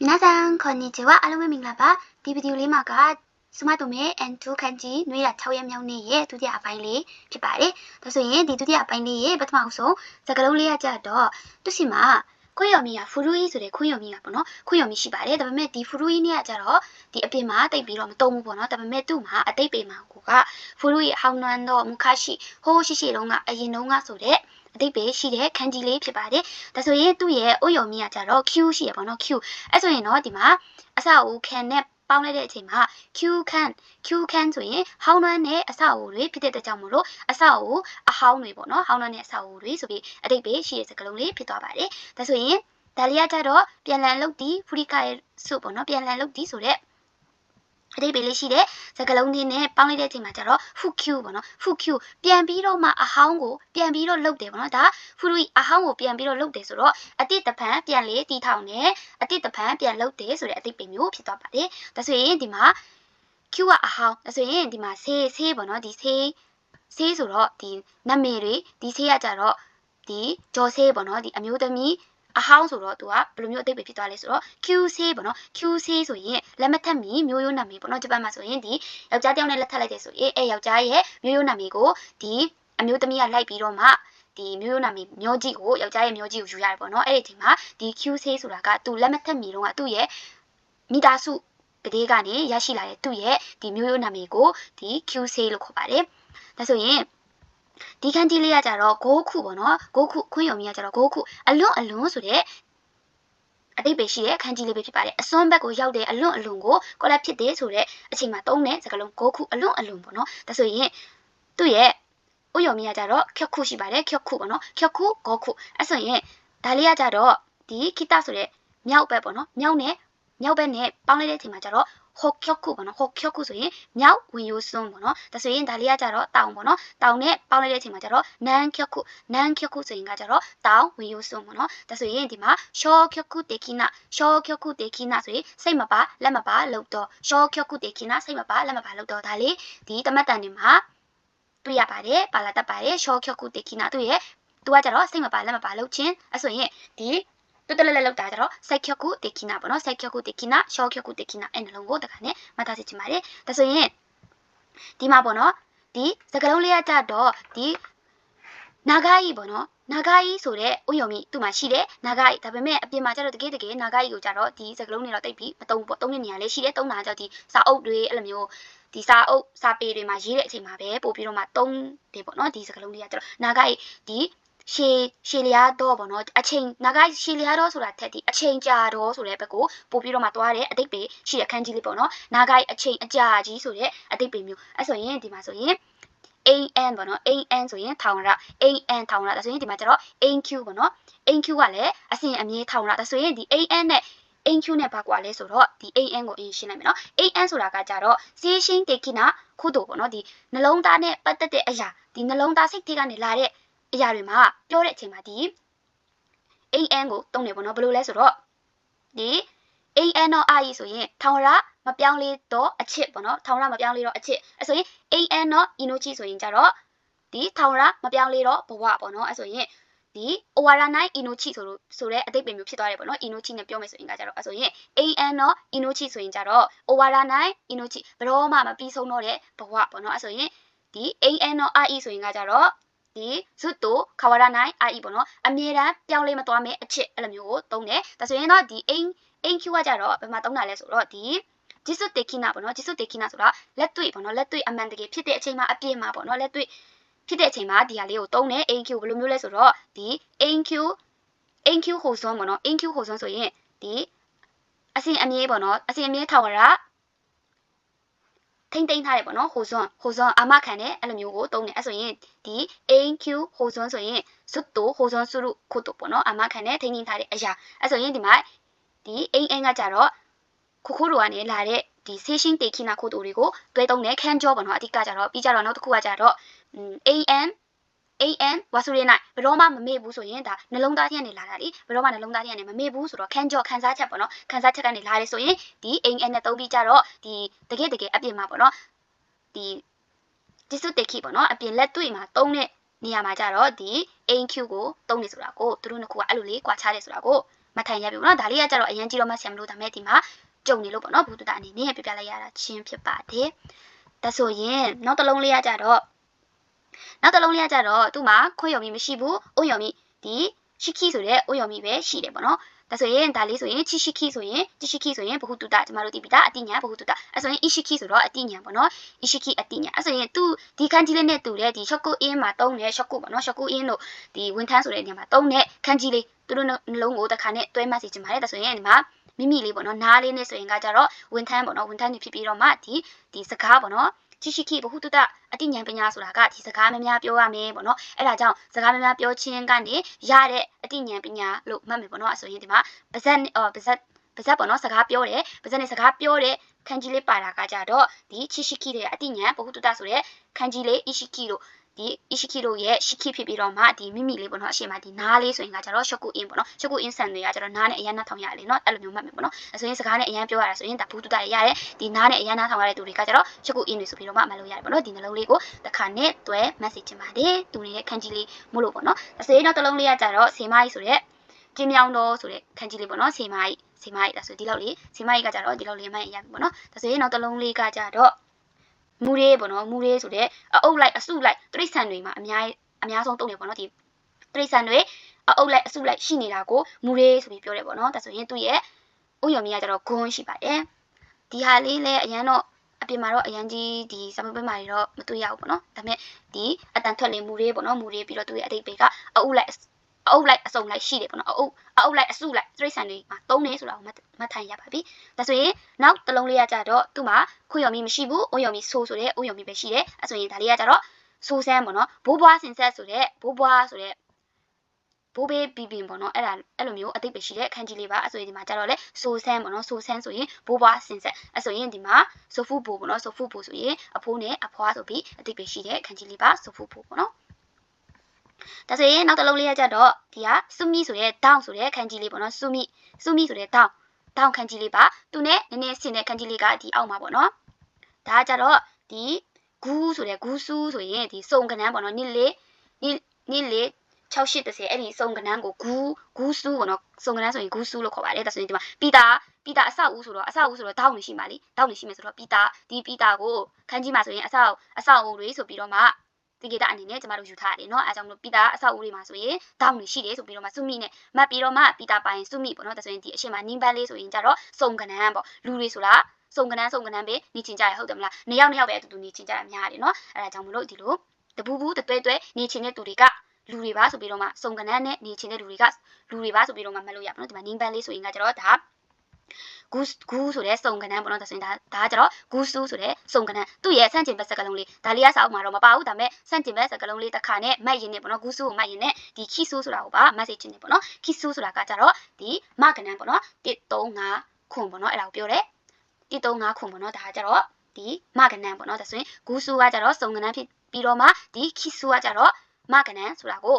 皆さんこんにちはအားလုံးပဲမင်္ဂလာပါဒီဗီဒီယိုလေးမှာကစမတို့မဲ့ N2 ခန်းကြီးနှွေးတာ6ရက်မြောက်နေ့ရဲ့ဒုတိယအပိုင်းလေးဖြစ်ပါတယ်ဒါဆိုရင်ဒီဒုတိယအပိုင်းလေးရဲ့ပထမဆုံးစကားလုံးလေးကကြတော့သူစီမှာခွေယော်မီကဖူရူအီဆိုတဲ့ခွေယော်မီကပေါ့နော်ခွေယော်မီရှိပါတယ်ဒါပေမဲ့ဒီဖူရူအီနဲ့ကကြတော့ဒီအပြင်မှာတိတ်ပြီးတော့မတုံးဘူးပေါ့နော်ဒါပေမဲ့သူ့မှာအတိတ်ပေမှာကိုကဖူရူအီဟောင်းနွမ်းတော့မူခရှိဟိုးရှိရှိလုံးကအရင်တုန်းကဆိုတဲ့ အတိတ်ပဲရှိတဲ့ခန်းကြီးလေးဖြစ်ပါတယ်ဒါဆိုရင်သူ့ရဲ့အိုယော်မီကကြတော့ Q ရှိရပေါ့နော် Q အဲ့ဆိုရင်တော့ဒီမှာအစအဦးခံနဲ့ပေါင်းလိုက်တဲ့အချိန်မှာ Q can Q can ဆိုရင်ဟောင်းနှမ်းနဲ့အစအဦးတွေဖြစ်တဲ့အတွက်ကြောင့်မလို့အစအဦးအဟောင်းတွေပေါ့နော်ဟောင်းနှမ်းနဲ့အစအဦးတွေဆိုပြီးအတိတ်ပဲရှိတဲ့စကားလုံးလေးဖြစ်သွားပါတယ်ဒါဆိုရင်ဒါလေးကကြတော့ပြန်လည်လုတ်တီဖူရိကာရဲ့စုပေါ့နော်ပြန်လည်လုတ်တီဆိုတဲ့ အတိတ်ပဲလေးရှိတဲ့စကလုံးလေးနဲ့ပေါင်းလိုက်တဲ့အချိန်မှာကျတော့ fuq ပေါ့နော် fuq ပြန်ပြီးတော့မှအဟောင်းကိုပြန်ပြီးတော့လုတ်တယ်ပေါ့နော်ဒါဖူရီအဟောင်းကိုပြန်ပြီးတော့လုတ်တယ်ဆိုတော့အတိတ်တပံပြန်လေတီထောင်တယ်အတိတ်တပံပြန်လုတ်တယ်ဆိုတဲ့အတိတ်ပဲမျိုးဖြစ်သွားပါတယ်ဒါဆိုရင်ဒီမှာ q ကအဟောင်းဒါဆိုရင်ဒီမှာဆေးဆေးပေါ့နော်ဒီဆေးဆေးဆိုတော့ဒီနမေတွေဒီဆေးကကြတော့ဒီကြော်ဆေးပေါ့နော်ဒီအမျိုးသမီး အဟောင်းဆိုတော့သူကဘယ်လိုမျိုးအတိတ်ပဲဖြစ်သွားလဲဆိုတော့ QC ပေါ့နော် QC ဆိုရင်လက်မထက်မီမျိုးရိုးနာမည်ပေါ့နော်ဂျပန်မှာဆိုရင်ဒီယောက်ျားတစ်ယောက်နဲ့လက်ထပ်လိုက်တယ်ဆိုရင်အဲယောက်ျားရဲ့မျိုးရိုးနာမည်ကိုဒီအမျိုးသမီးကလိုက်ပြီးတော့မှဒီမျိုးရိုးနာမည်မျိုးကြီးကိုယောက်ျားရဲ့မျိုးကြီးကိုယူရတယ်ပေါ့နော်အဲ့ဒီအချိန်မှာဒီ QC ဆိုတာကသူလက်မထက်မီတော့ကသူ့ရဲ့မိသားစုကလေးကနေရရှိလာတဲ့သူ့ရဲ့ဒီမျိုးရိုးနာမည်ကိုဒီ QC လို့ခေါ်ပါတယ်ဒါဆိုရင် ဒီခန်းကြီးလေးကကြတော့ဂိုးခုပေါ့နော်ဂိုးခုခွင့်ယုံကြီးကကြတော့ဂိုးခုအလွန်အလွန်ဆိုတဲ့အတိတ်ပဲရှိတဲ့ခန်းကြီးလေးပဲဖြစ်ပါတယ်အစွန်းဘက်ကိုရောက်တဲ့အလွန်အလွန်ကိုကောလက်ဖြစ်တဲ့ဆိုတဲ့အချိန်မှာသုံးတဲ့စကားလုံးဂိုးခုအလွန်အလွန်ပေါ့နော်ဒါဆိုရင်သူ့ရဲ့ဥယုံမီကကြတော့ခက်ခုရှိပါတယ်ခက်ခုပေါ့နော်ခက်ခုဂိုးခုအဲ့ဆိုရင်ဒါလေးကကြတော့ဒီခိတဆိုတဲ့မြောက်ဘက်ပေါ့နော်မြောက်နဲ့မြောက်ဘက်နဲ့ပေါင်းလိုက်တဲ့အချိန်မှာကြတော့ ဟော့ကျော့ခုပေါ့နော်ဟော့ကျော့ခုဆိုရင်မြောက်ဝင်ရိုးစွန်းပေါ့နော်ဒါဆိုရင်ဒါလေးကကြတော့တောင်ပေါ့နော်တောင်နဲ့ပေါင်းလိုက်တဲ့အချိန်မှာကြတော့နန်ကျော့ခုနန်ကျော့ခုဆိုရင်ကကြတော့တောင်ဝင်ရိုးစွန်းပေါ့နော်ဒါဆိုရင်ဒီမှာရှော့ကျော့ခုတေခိနာရှော့ကျော့ခုတေခိနာဆိုရင်စိတ်မပါလက်မပါလောက်တော့ရှော့ကျော့ခုတေခိနာစိတ်မပါလက်မပါလောက်တော့ဒါလေးဒီတမတ်တန်တွေမှာတွေ့ရပါတယ်ပါလာတတ်ပါတယ်ရှော့ကျော့ခုတေခိနာသူ့ရဲ့သူကကြတော့စိတ်မပါလက်မပါလောက်ချင်းအဲ့ဆိုရင်ဒီ တူတလဲလဲလောက်တာကြတော့စိုက်ချက်ခုတေခိနာပေါ့နော်စိုက်ချက်ခုတေခိနာရှော့ချက်ခုတေခိနာအဲ့နှလုံးကိုတခါနဲ့မှတ်သားစီချင်ပါတယ်ဒါဆိုရင်ဒီမှာပေါ့နော်ဒီစကလုံးလေးကကြတော့ဒီနာဂါယီပေါ့နော်နာဂါယီဆိုတဲ့ဥယုံမီသူ့မှာရှိတဲ့နာဂါယီဒါပေမဲ့အပြင်မှာကျတော့တကယ်တကယ်နာဂါယီကိုကြတော့ဒီစကလုံးတွေတော့တိတ်ပြီးမတုံးပေါ့တုံးတဲ့နေရာလေးရှိတယ်တုံးတာကြောင့်ဒီစာအုပ်တွေအဲ့လိုမျိုးဒီစာအုပ်စာပေတွေမှာရေးတဲ့အချိန်မှာပဲပို့ပြီးတော့မှတုံးတယ်ပေါ့နော်ဒီစကလုံးလေးကကျတော့နာဂါယီဒီ ရှေရှေလျားတော့ပေါ့နော်အချိန်နာဂရှေလျားတော့ဆိုတာထက်ဒီအချိန်ကြာတော့ဆိုတဲ့ဘက်ကိုပို့ပြီးတော့မှသွားတဲ့အတိတ်ပဲရှိတဲ့အခန်းကြီးလေးပေါ့နော်နာဂအချိန်အကြာကြီးဆိုတဲ့အတိတ်ပဲမျိုးအဲ့ဆိုရင်ဒီမှာဆိုရင် AN ပေါ့နော် AN ဆိုရင်ထောင်ရ AN ထောင်ရဒါဆိုရင်ဒီမှာကျတော့ AQ ပေါ့နော် AQ ကလည်းအစဉ်အမြဲထောင်ရဒါဆိုရင်ဒီ AN နဲ့ AQ နဲ့ဘာကွာလဲဆိုတော့ဒီ AN ကိုအရင်ရှင်းလိုက်မယ်နော် AN ဆိုတာကကြတော့စေးရှင်းတေခိနာခုတို့ပေါ့နော်ဒီနှလုံးသားနဲ့ပတ်သက်တဲ့အရာဒီနှလုံးသားစိတ်တွေကနေလာတဲ့ အရာတွေမှာပြောတဲ့အချိန်မှာဒီ AN ကိုတုံးတယ်ပေါ့နော်ဘယ်လိုလဲဆိုတော့ဒီ AN တော့ RE ဆိုရင်ထောင်ရမပြောင်းလဲတော့အချစ်ပေါ့နော်ထောင်ရမပြောင်းလဲတော့အချစ်အဲဆိုရင် AN တော့ inochi ဆိုရင်ကြတော့ဒီထောင်ရမပြောင်းလဲတော့ဘဝပေါ့နော်အဲဆိုရင်ဒီ owara nai inochi ဆိုလို့ဆိုတဲ့အတိတ်ပဲမျိုးဖြစ်သွားတယ်ပေါ့နော် inochi နဲ့ပြောမယ်ဆိုရင်ကကြတော့အဲဆိုရင် AN တော့ inochi ဆိုရင်ကြတော့ owara nai inochi ဘယ်တော့မှမပြီးဆုံးတော့တဲ့ဘဝပေါ့နော်အဲဆိုရင်ဒီ AN တော့ RE ဆိုရင်ကကြတော့ ဒီဇွတ်တိုခါဝရနိုင်အာအီပေါ့နော်အမြဲတမ်းပြောင်းလဲမသွားမဲ့အချစ်အဲ့လိုမျိုးကိုသုံးတယ်ဒါဆိုရင်တော့ဒီအိမ်အိမ်ကျူကကြတော့ဘယ်မှာသုံးတာလဲဆိုတော့ဒီဂျစ်စွတေခိနာပေါ့နော်ဂျစ်စွတေခိနာဆိုတာလက်တွေ့ပေါ့နော်လက်တွေ့အမှန်တကယ်ဖြစ်တဲ့အချိန်မှာအပြည့်မှာပေါ့နော်လက်တွေ့ဖြစ်တဲ့အချိန်မှာဒီဟာလေးကိုသုံးတယ် AQ ဘယ်လိုမျိုးလဲဆိုတော့ဒီ AQ AQ ဟိုစွန်းပေါ့နော် AQ ဟိုစွန်းဆိုရင်ဒီအစဉ်အမြဲပေါ့နော်အစဉ်အမြဲထောင်ရတာ ထိမ့်သိမ်းထားတယ်ပေါ့နော်ဟိုစွန်းဟိုစွန်းအာမခံတဲ့အဲ့လိုမျိုးကိုတုံးတယ်အဲ့ဆိုရင်ဒီ AQ ဟိုစွန်းဆိုရင်ဇွတ်တိုဟိုစွန်းစုရုခုတုပေါ့နော်အာမခံတဲ့ထိမ့်သိမ်းထားတဲ့အရာအဲ့ဆိုရင်ဒီမှာဒီ AN ကကြတော့ခုခုတို့ကနေလာတဲ့ဒီ session တေခိနာခုတုတွေကိုတွဲတုံးတယ်ခန်းကြောပေါ့နော်အဓိကကြတော့ပြီးကြတော့နောက်တစ်ခုကကြတော့ AN AN ဝါဆူရနိုင်ဘယ်တော့မှမမေ့ဘူးဆိုရင်ဒါနှလုံးသားထဲကနေလာတာလေဘယ်တော့မှနှလုံးသားထဲကနေမမေ့ဘူးဆိုတော့ခန်းကြောခန်းစားချက်ပေါ့နော်ခန်းစားချက်ကနေလာတယ်ဆိုရင်ဒီ AN နဲ့သုံးပြီးကြတော့ဒီတကယ်တကယ်အပြင်မှာပေါ့နော်ဒီဒီစုတေခိပေါ့နော်အပြင်လက်တွေ့မှာသုံးတဲ့နေရာမှာကြတော့ဒီ AQ ကိုသုံးနေဆိုတာကိုသူတို့နှစ်ခုကအဲ့လိုလေးကွာခြားတယ်ဆိုတာကိုမထိုင်ရပြီပေါ့နော်ဒါလေးကကြတော့အရင်ကြီးတော့မှဆရာမလို့ဒါမဲ့ဒီမှာကြုံနေလို့ပေါ့နော်ဘုဒ္ဓတာအနေနဲ့ပြပြလိုက်ရတာချင်းဖြစ်ပါတယ်ဒါဆိုရင်နောက်တစ်လုံးလေးကကြတော့ နောက်တစ်လုံးလေးကကြတော့သူ့မှာခွင့်ရုံမီမရှိဘူးအုံရုံမီဒီရှိခိဆိုတဲ့အုံရုံမီပဲရှိတယ်ပေါ့နော်ဒါဆိုရင်ဒါလေးဆိုရင်ချီရှိခိဆိုရင်ချီရှိခိဆိုရင်ဘဟုတုတကျမတို့သိပြီဒါအတိညာဘဟုတုတအဲဆိုရင် ishi ki ဆိုတော့အတိညာပေါ့နော် ishi ki အတိညာအဲဆိုရင်သူဒီခန်းကြီးလေးနဲ့တူတဲ့ဒီ shokku in မှာတုံးတဲ့ shokku ပေါ့နော် shokku in တို့ဒီဝင်ထမ်းဆိုတဲ့နေရာမှာတုံးတဲ့ခန်းကြီးလေးသူတို့နှလုံးကိုတစ်ခါနဲ့တွဲမှတ်စီချင်ပါတယ်ဒါဆိုရင်ဒီမှာမိမိလေးပေါ့နော်နားလေးနဲ့ဆိုရင်ကကြတော့ဝင်ထမ်းပေါ့နော်ဝင်ထမ်းနေဖြစ်ပြီးတော့မှဒီဒီစကားပေါ့နော် ချိရှိခိဘဟုတုတအတိညာပညာဆိုတာကဒီစကားများများပြောရမယ်ပေါ့နော်အဲ့ဒါကြောင့်စကားများများပြောခြင်းကနေရတဲ့အတိညာပညာလို့မှတ်မယ်ပေါ့နော်အဲ့ဆိုရင်ဒီမှာပါဇက်အော်ပါဇက်ပါဇက်ပေါ့နော်စကားပြောတယ်ပါဇက်နဲ့စကားပြောတဲ့ခန်းကြီးလေးပါတာကကြတော့ဒီချိရှိခိရဲ့အတိညာဘဟုတုတဆိုတဲ့ခန်းကြီးလေးအီရှိခိတို့ ဒီ ishiki တို့ရဲ့ shiki ဖြစ်ပြီးတော့မှဒီမိမိလေးပေါ့နော်အရှိမဒီနားလေးဆိုရင်ကကျတော့ shoku in ပေါ့နော် shoku in ဆန်တွေကကျတော့နားနဲ့အရန်နားထောင်ရတယ်နော်အဲ့လိုမျိုးမှတ်မယ်ပေါ့နော်အဆိုရင်စကားနဲ့အရန်ပြောရတာဆိုရင်ဒါဘူးတုတရရတယ်ဒီနားနဲ့အရန်နားထောင်ရတဲ့သူတွေကကျတော့ shoku in တွေဆိုပြီးတော့မှမှတ်လို့ရတယ်ပေါ့နော်ဒီနှလုံးလေးကိုတစ်ခါနဲ့တွဲ message ချင်ပါတယ်သူနေတဲ့ခန်းကြီးလေးမို့လို့ပေါ့နော်အဆိုရင်တော့တစ်လုံးလေးကကျတော့စေမိုင်းဆိုတဲ့ကျင်းမြောင်းတော်ဆိုတဲ့ခန်းကြီးလေးပေါ့နော်စေမိုင်းစေမိုင်းဒါဆိုဒီလောက်လေးစေမိုင်းကကျတော့ဒီလောက်လေးမှရပြီပေါ့နော်ဒါဆိုရင်နောက်တစ်လုံးလေးကကျတော့ မူရေးပေါ့နော်မူရေးဆိုတဲ့အုပ်လိုက်အစုလိုက်တိရစ္ဆာန်တွေမှာအများအများဆုံးတုံးတယ်ပေါ့နော်ဒီတိရစ္ဆာန်တွေအုပ်လိုက်အစုလိုက်ရှိနေတာကိုမူရေးဆိုပြီးပြောတယ်ပေါ့နော်ဒါဆိုရင်သူ့ရဲ့ဥယျာဉ်မီကကျတော့ဂွန်းရှိပါတယ်ဒီဟာလေးလည်းအရန်တော့အပြင်မှာတော့အရန်ကြီးဒီစမပွဲမှာတော့မတွေ့ရဘူးပေါ့နော်ဒါပေမဲ့ဒီအတန်ထွက်လေမူရေးပေါ့နော်မူရေးပြီးတော့သူ့ရဲ့အတိတ်ပေကအုပ်လိုက် အုပ်လိုက်အစုံလိုက်ရှိတယ်ပေါ့နော်အုပ်အုပ်လိုက်အစုလိုက်တိရစ္ဆာန်တွေမှာတုံးနေဆိုတာကိုမှတ်ထိုင်ရပါပြီဒါဆိုရင်နောက်တစ်လုံးလေးကကြတော့သူ့မှာခွေရော်မီမရှိဘူးအိုးရော်မီဆိုးဆိုတဲ့အိုးရော်မီပဲရှိတယ်အဲဆိုရင်ဒါလေးကကြတော့ဆိုးဆန်းပေါ့နော်ဘိုးဘွားစင်ဆက်ဆိုတဲ့ဘိုးဘွားဆိုတဲ့ဘိုးဘေးဘီဘင်ပေါ့နော်အဲ့ဒါအဲ့လိုမျိုးအသိပဲရှိတဲ့အခန်းကြီးလေးပါအဲ့ဆိုရင်ဒီမှာကြတော့လေဆိုဆန်းပေါ့နော်ဆိုဆန်းဆိုရင်ဘိုးဘွားစင်ဆက်အဲ့ဆိုရင်ဒီမှာဆိုဖူဘိုပေါ့နော်ဆိုဖူဘိုဆိုရင်အဖိုးနဲ့အဖွားဆိုပြီးအသိပဲရှိတဲ့အခန်းကြီးလေးပါဆိုဖူဘိုပေါ့နော် ဒါဆိုရင်နောက်တစ်လုံးလေးကကြတော့ဒီကစုမီဆိုတဲ့တောင်းဆိုတဲ့ခန်းကြီးလေးပေါ့နော်စုမီစုမီဆိုတဲ့တောင်းတောင်းခန်းကြီးလေးပါသူနဲ့နည်းနည်းဆင်တဲ့ခန်းကြီးလေးကဒီအောက်မှာပေါ့နော်ဒါကကြတော့ဒီဂူးဆိုတဲ့ဂူးဆူးဆိုရင်ဒီစုံကနန်းပေါ့နော်နှစ်လေးနှစ်နှစ်လေး6830အဲ့ဒီစုံကနန်းကိုဂူးဂူးဆူးပေါ့နော်စုံကနန်းဆိုရင်ဂူးဆူးလို့ခေါ်ပါတယ်ဒါဆိုရင်ဒီမှာပီတာပီတာအဆောက်ဦးဆိုတော့အဆောက်ဦးဆိုတော့တောင်းနေရှိမှာလीတောင်းနေရှိမယ်ဆိုတော့ပီတာဒီပီတာကိုခန်းကြီးမှာဆိုရင်အဆောက်အဆောက်အဦတွေဆိုပြီးတော့မှ ဒီကေတာအနေနဲ့ကျမတို့ယူထားတယ်เนาะအဲကြောင့်မလို့ပီတာအဆောက်အဦတွေမှာဆိုရင်တောင်းနေရှိတယ်ဆိုပြီးတော့မှစုမိနဲ့မှတ်ပြီးတော့မှပီတာပိုင်စုမိပေါ့နော်ဒါဆိုရင်ဒီအရှင်မှာနင်းပန်းလေးဆိုရင်ကြတော့စုံကနန်းပေါ့လူတွေဆိုလားစုံကနန်းစုံကနန်းပဲနေချင်ကြရဟုတ်တယ်မလားနေရောက်နေရောက်ပဲအတူတူနေချင်ကြရများတယ်เนาะအဲဒါကြောင့်မလို့ဒီလိုတပူးပူးတတွဲတွဲနေချင်တဲ့သူတွေကလူတွေပါဆိုပြီးတော့မှစုံကနန်းနဲ့နေချင်တဲ့လူတွေကလူတွေပါဆိုပြီးတော့မှမှတ်လို့ရပါတော့ဒီမှာနင်းပန်းလေးဆိုရင်ကကြတော့ဒါ ဂူးဂူးဆိုတဲ့စုံကနန်းပေါ့နော်ဒါဆိုရင်ဒါဒါကကျတော့ဂူးဆူးဆိုတဲ့စုံကနန်းသူ့ရဲ့ဆန့်ကျင်ဘက်စကလုံးလေးဒါလေးကစာအုပ်မှာတော့မပါဘူးဒါပေမဲ့ဆန့်ကျင်ဘက်စကလုံးလေးတစ်ခါနဲ့မှတ်ရင်းနဲ့ပေါ့နော်ဂူးဆူးကိုမှတ်ရင်းနဲ့ဒီခိဆူးဆိုတာကိုပါ message နေပေါ့နော်ခိဆူးဆိုတာကကျတော့ဒီမကနန်းပေါ့နော်135ခွန်ပေါ့နော်အဲ့ဒါကိုပြောတယ်135ခွန်ပေါ့နော်ဒါကကျတော့ဒီမကနန်းပေါ့နော်ဒါဆိုရင်ဂူးဆူးကကျတော့စုံကနန်းဖြစ်ပြီးတော့မှဒီခိဆူးကကျတော့မကနန်းဆိုတာကို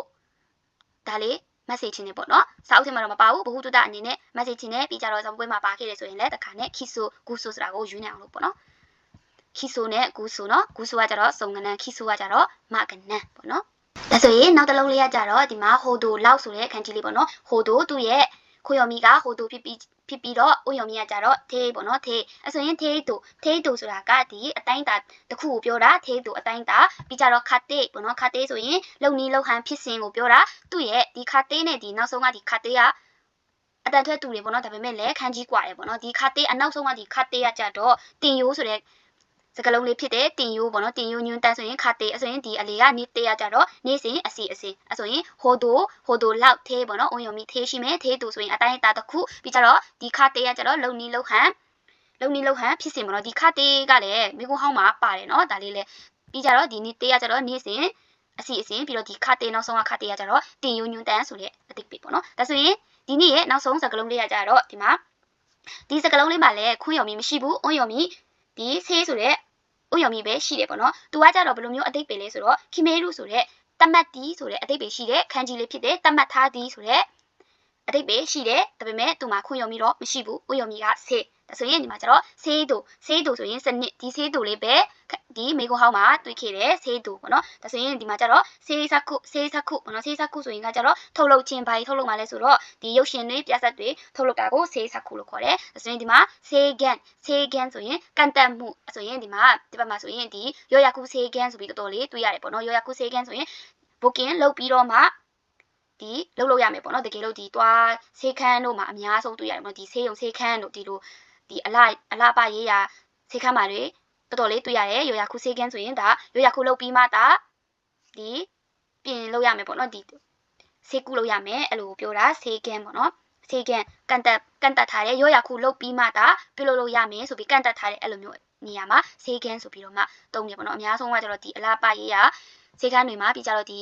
ဒါလေး message ချင်းနေပေါ့နော်စာအုပ်ထဲမှာတော့မပါဘူးဘ ഹു တုတအနေနဲ့ message ချင်းနဲ့ပြီးကြတော့ဇောင်းပွဲမှာပါခဲ့တယ်ဆိုရင်လည်းတခါနဲ့ခိဆိုဂူဆိုဆိုတာကိုယူနေအောင်လို့ပေါ့နော်ခိဆိုနဲ့ဂူဆိုနော်ဂူဆိုကကြတော့စုံကနန်းခိဆိုကကြတော့မကနန်းပေါ့နော်ဒါဆိုရင်နောက်တစ်လုံးလေးကကြတော့ဒီမှာဟိုဒိုလောက်ဆိုတဲ့အခန်းကြီးလေးပေါ့နော်ဟိုဒိုသူ့ရဲ့ခွေယော်မီကဟိုဒိုဖြစ်ပြီး ဖြစ်ပြီးတော့ဥယုံမီကကြတော့သေးပေါ့နော်သေးအဲဆိုရင်သေးတူသေးတူဆိုတာကဒီအတိုင်းတာတစ်ခုကိုပြောတာသေးတူအတိုင်းတာပြီးကြတော့ခတ်တေးပေါ့နော်ခတ်တေးဆိုရင်လုံနီလုံဟန်ဖြစ်စဉ်ကိုပြောတာသူ့ရဲ့ဒီခတ်တေးနဲ့ဒီနောက်ဆုံးကဒီခတ်တေးကအတန်ထွက်တူတွေပေါ့နော်ဒါပေမဲ့လည်းခန်းကြီးกว่าတယ်ပေါ့နော်ဒီခတ်တေးအနောက်ဆုံးကဒီခတ်တေးကကြတော့တင်ယိုးဆိုတဲ့ စကလုံးလေးဖြစ်တဲ့တင်ယိုးပေါ့နော်တင်ယိုးညွန်းတန်းဆိုရင်ခတ်တေးအဆိုရင်ဒီအလေကနေတေးရကြတော့နေစဉ်အစီအစီအဆိုရင်ဟိုဒိုဟိုဒိုလောက်သေးပေါ့နော်အုံယုံမီသေးရှိမယ်သေးတူဆိုရင်အတိုင်းအတာတစ်ခုပြီးကြတော့ဒီခတ်တေးရကြတော့လုံနီလုံဟန်လုံနီလုံဟန်ဖြစ်စဉ်ပေါ့နော်ဒီခတ်တေးကလည်းမိကုန်းဟောင်းမှာပါတယ်နော်ဒါလေးလေပြီးကြတော့ဒီနေ့တေးရကြတော့နေစဉ်အစီအစဉ်ပြီးတော့ဒီခတ်တေးနောက်ဆုံးကခတ်တေးရကြတော့တင်ယိုးညွန်းတန်းဆိုတဲ့အတိတ်ပဲပေါ့နော်ဒါဆိုရင်ဒီနေ့ရဲ့နောက်ဆုံးစကလုံးလေးရကြတော့ဒီမှာဒီစကလုံးလေးမှာလည်းခွန်းယုံမီမရှိဘူးအုံယုံမီဒီဆေးဆိုတဲ့ ဥယုံမီပဲရှိတယ်ပေါ့နော်။သူကကြတော့ဘယ်လိုမျိုးအတိတ်ပဲလဲဆိုတော့ခိမေရုဆိုတဲ့တမတ်တီဆိုတဲ့အတိတ်ပဲရှိတဲ့ခန်းကြီးလေးဖြစ်တဲ့တမတ်သားတီဆိုတဲ့အအတိတ်ပဲရှိတယ်ဒါပေမဲ့သူမှာခွင့်ရုံမီတော့မရှိဘူးခွင့်ရုံမီကဆေး ဒါဆိုရင်ဒီမှာကျတော့ဆေးတူဆေးတူဆိုရင်စနစ်ဒီဆေးတူလေးပဲဒီမေကွန်ဟောင်းမှာတွေ့ခဲ့တယ်ဆေးတူပေါ့နော်ဒါဆိုရင်ဒီမှာကျတော့ဆေးစခုဆေးစခုပေါ့နော်ဆေးစခုဆိုရင်ကကျတော့ထုတ်လုပ်ခြင်းဘာကြီးထုတ်လုပ်မှာလဲဆိုတော့ဒီရုပ်ရှင်တွေပြဆက်တွေထုတ်လုပ်တာကိုဆေးစခုလို့ခေါ်တယ်ဒါဆိုရင်ဒီမှာဆေးကန်ဆေးကန်ဆိုရင်ကန်တက်မှုဆိုရင်ဒီမှာဒီဘက်မှာဆိုရင်ဒီရောရခုဆေးကန်ဆိုပြီးတော်တော်လေးတွေ့ရတယ်ပေါ့နော်ရောရခုဆေးကန်ဆိုရင် booking လုပ်ပြီးတော့မှဒီလုပ်လို့ရမယ်ပေါ့နော်တကယ်လို့ဒီသွားဆေးခန်းတို့မှာအများဆုံးတွေ့ရတယ်ပေါ့နော်ဒီဆေးရုံဆေးခန်းတို့ဒီလို ဒီအလားအလားပရေးရာဆေးခန်းမှာတွေတော်တော်လေးတွေ့ရတယ်ရောရခုဆေးခန်းဆိုရင်ဒါရောရခုလုပ်ပြီးမှဒါဒီပြင်လုပ်ရမယ်ပေါ့နော်ဒီဆေးကုလုပ်ရမယ်အဲ့လိုပြောတာဆေးခန်းပေါ့နော်ဆေးခန်းကန်တက်ကန်တက်ထားတဲ့ရောရခုလုပ်ပြီးမှဒါပြုလုပ်လို့ရမယ်ဆိုပြီးကန်တက်ထားတဲ့အဲ့လိုမျိုးနေရာမှာဆေးခန်းဆိုပြီးတော့မှတုံးနေပေါ့နော်အများဆုံးကကျတော့ဒီအလားပရေးရာဆေးခန်းတွေမှာပြီးကြတော့ဒီ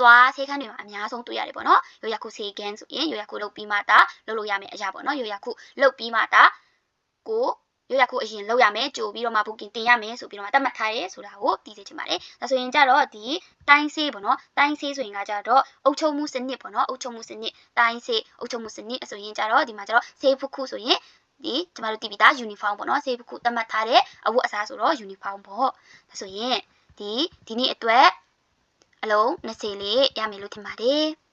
သွားဆေးခန်းတွေမှာအများဆုံးတွေ့ရတယ်ပေါ့နော်ရိုးရခုဆေးခန်းဆိုရင်ရိုးရခုလုပ်ပြီးမှဒါလုပ်လို့ရမယ်အရာပေါ့နော်ရိုးရခုလုပ်ပြီးမှဒါကိုရိုးရခုအရင်လုပ်ရမယ်ကြိုပြီးတော့မှ booking တင်ရမယ်ဆိုပြီးတော့မှတတ်မှတ်ထားရဲဆိုတာကိုသိစေချင်ပါတယ်ဒါဆိုရင်ကြတော့ဒီတိုင်းဆေးပေါ့နော်တိုင်းဆေးဆိုရင်ကကြတော့အုပ်ချုပ်မှုစနစ်ပေါ့နော်အုပ်ချုပ်မှုစနစ်တိုင်းဆေးအုပ်ချုပ်မှုစနစ်ဆိုရင်ကြတော့ဒီမှာကြတော့ဆေးဖုခုဆိုရင်ဒီကျမတို့တည်ပြီးသား uniform ပေါ့နော်ဆေးဖုခုတတ်မှတ်ထားတဲ့အဝတ်အစားဆိုတော့ uniform ပေါ့ဒါဆိုရင်ဒီဒီနေ့အတွက် အလုံး20လေးရမယ်လို့ထင်ပါတယ်။